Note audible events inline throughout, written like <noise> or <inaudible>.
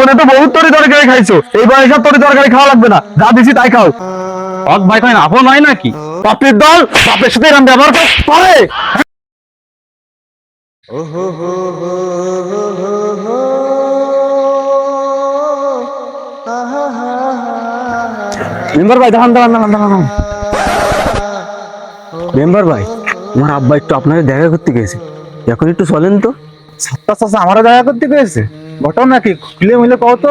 জীবনে তো বহুত তরি তরকারি খাইছো। এই বয়সে তরি তরকারি খাওয়া লাগবে না। যা দিছি তাই খাও। হক ভাই তাই আপন হয় নাকি? বাপের দল বাপের সাথে এরম ব্যবহার করে পারে। মেম্বার ভাই দাঁড়ান দাঁড়ান দাঁড়ান দাঁড়ান। মেম্বার ভাই আমার আব্বা একটু আপনাদের দেখা করতে গেছে। এখন একটু চলেন তো। সাতটা চাষা আমারও দেখা করতে গেছে। ঘটনা কি খুলে মিলে কও তো।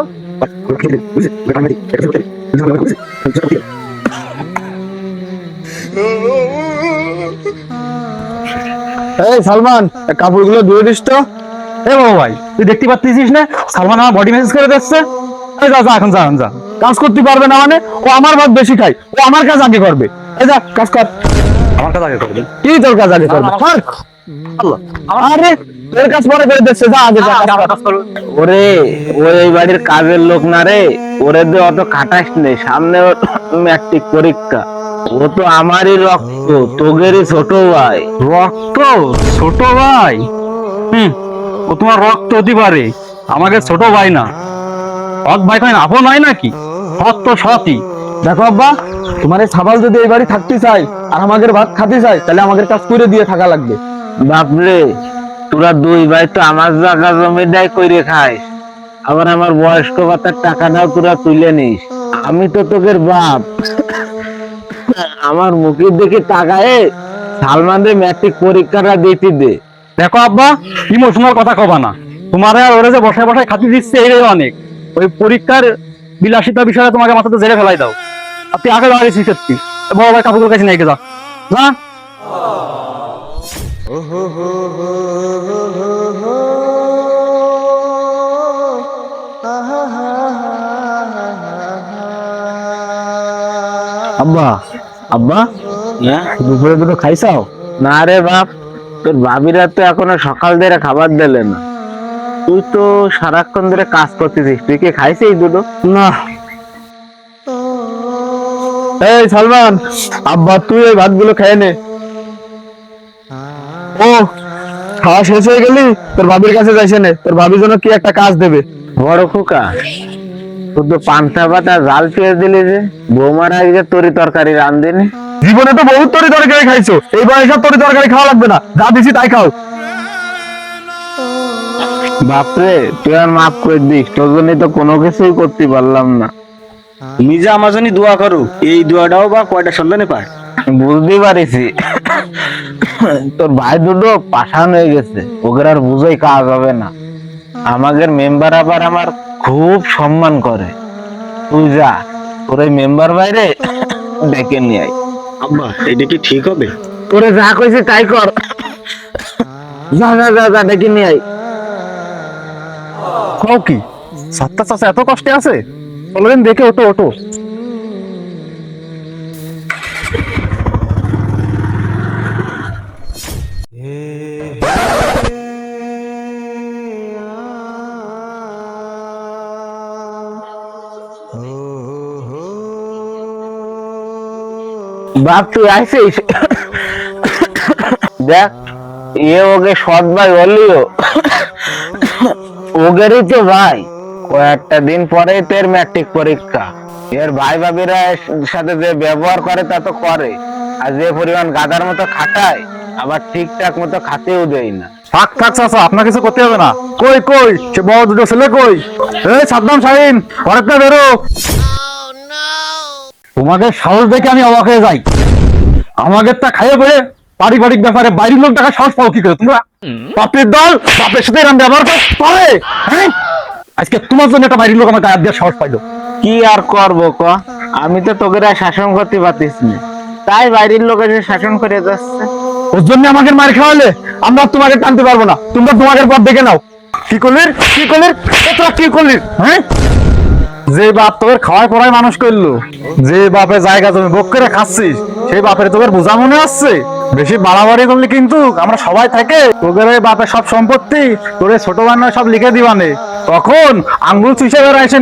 এই সালমান কাপড়গুলো ধুয়ে দিস তো। এ বাবা ভাই তুই দেখতে পাচ্ছিস না? সালমান আমার বডি মেসেজ করে দিচ্ছে। এই যা যা এখন যা যা। কাজ করতে পারবে না মানে ও আমার ভাত বেশি খায় ও আমার কাজ আগে করবে। এই যা কাজ কর। আমার কাছে আগে করবে। কি তোর কাজ আগে করবে? কর। আরে তোর কাজ পরে করে দিচ্ছে যা আগে যা কাজ কর। ওরে ও বাড়ির কাজের লোক না রে। ওরে দিয়ে অত খাটাস নেই সামনে ম্যাট্রিক পরীক্ষা। ও তো আমারই রক্ত তোগেরই ছোট ভাই। রক্ত? ছোট ভাই? হুম ও তোমার রক্ত হতে পারে। আমাকে ছোট ভাই না। হক ভাই তাই আপন হয় নাকি? সৎ তো সতই দেখো আব্বা তোমার এই সাবাল যদি এই বাড়ি থাকতে চাই আর আমাদের ভাত খাতে চাই তাহলে আমাদের কাজ করে দিয়ে থাকা লাগবে। বাপরে, তোরা দুই ভাই তো আমার জায়গা জমি দেয় কইরে খাইস। আবার আমার বয়স্ক ভাতার টাকাটাও তোরা তুলে নিস। আমি তো তোদের বাপ। আমার মুখের দিকে তাকায়ে সালমানদের ম্যাট্রিক পরীক্ষাটা দিতে দে। দেখো আব্বা, ইমোশনাল কথা কবা না। তোমার আর ওরা যে বসায় বসায় খাতি দিচ্ছে এটাই অনেক। ওই পরীক্ষার বিলাসিতা বিষয়ে তোমাকে মাথাতে জেরে ফেলাই দাও। তুই আগে দাঁড়িয়েছিস সত্যি। বড় ভাই কাপড় কাছে নিয়ে যা। না আব্বা আব্বা দুপুরে দুটো খাইছাও? না রে বাপ তোর ভাবিরা তো এখনও সকাল ধরে খাবার দিলে না। তুই তো সারাক্ষণ ধরে কাজ করতেছিস তুই কি খাইছিস দুটো? না। এই সালমান আব্বা তুই এই ভাতগুলো খেয়ে নে। ও খাওয়া শেষ হয়ে গেলি? তোর ভাবির কাছে যাইছে নে। তোর ভাবির জন্য কি একটা কাজ দেবে। বড় খোকা তো পান্তা পাতা জাল পেয়ে দিলি যে। বৌমার আগে তরি তরকারি রান্ধেনি জীবনে তো বহুত তরি তরকারি খাইছো। এই বয়সে তরি তরকারি খাওয়া লাগবে না। যা দিছি তাই খাও। বাপরে তুই আর মাফ করে দিস। তোর জন্যই তো কোনো কিছুই করতে পারলাম না। তুমি যে আমার জন্য দোয়া করো। এই দোয়াটাও বা কয়টা সন্ধানে পায়? বুঝতে পারিছি। <laughs> তোর ভাই দুটো পাশান হয়ে গেছে। ওকে আর বুঝেই কাজ হবে না। আমাদের মেম্বার আবার আমার খুব সম্মান করে। তুই যা তোর ওই মেম্বার বাইরে ডেকে নিয়ে আয়। আব্বা এটা কি ঠিক হবে? তোরে যা কইছি তাই কর। যা যা যা যা ডেকে নিয়ে আয়। কও কি সাতটা চাষা এত কষ্টে আছে? চলো দেখে ওটো ওটো বাপ, তুই আইসিস দেখ, এ ওকে সৎ ভাই বলিও ওগেরই তো ভাই। কয়েকটা দিন পরেই তোর ম্যাট্রিক পরীক্ষা। এর ভাই ভাবিরা সাথে যে ব্যবহার করে তা তো করে। আর যে পরিমাণ গাদার মতো খাটায়, আবার ঠিকঠাক মতো খাতেও দেয় না। থাক থাক চাষা আপনার কিছু করতে হবে না। কই কই? সে বড় দুটো ছেলে কই? সাদ্দাম শাহিন বেরো। তোমাদের সাহস দেখে আমি অবাক হয়ে যাই। আমাদেরটা খাইয়ে পড়ে পারিবারিক ব্যাপারে বাইরের লোক সাহস পাও কি করে? তোমরা বাপের দল, বাপের সাথে ব্যবহার পারে হ্যাঁ? আজকে তোমার জন্য একটা বাইরের লোক আমাকে গায়ে সাহস পাইলো। কি আর করব ক? আমি তো তোকে শাসন করতে পারতিস তাই বাইরের লোক এসে শাসন করে যাচ্ছে। ওর জন্য আমাকে মার খাওয়ালে আমরা তোমাকে টানতে পারব না। তোমরা তোমাদের পথ দেখে নাও। কি করলি? কি করলি? তোরা কি করলি? হ্যাঁ? যে বাপ তোর খাওয়ায় পড়ায় মানুষ করল, যে বাপে জায়গা তুমি ভোগ করে খাচ্ছিস, সেই বাপের তোর বোঝা মনে আসছে। বেশি বাড়াবাড়ি করলে কিন্তু আমরা সবাই থাকে। তোদের ওই বাপের সব সম্পত্তি, তোর ছোট বান্না সব লিখে দিবানে। তখন আঙ্গুল চুষে বেড়াইছে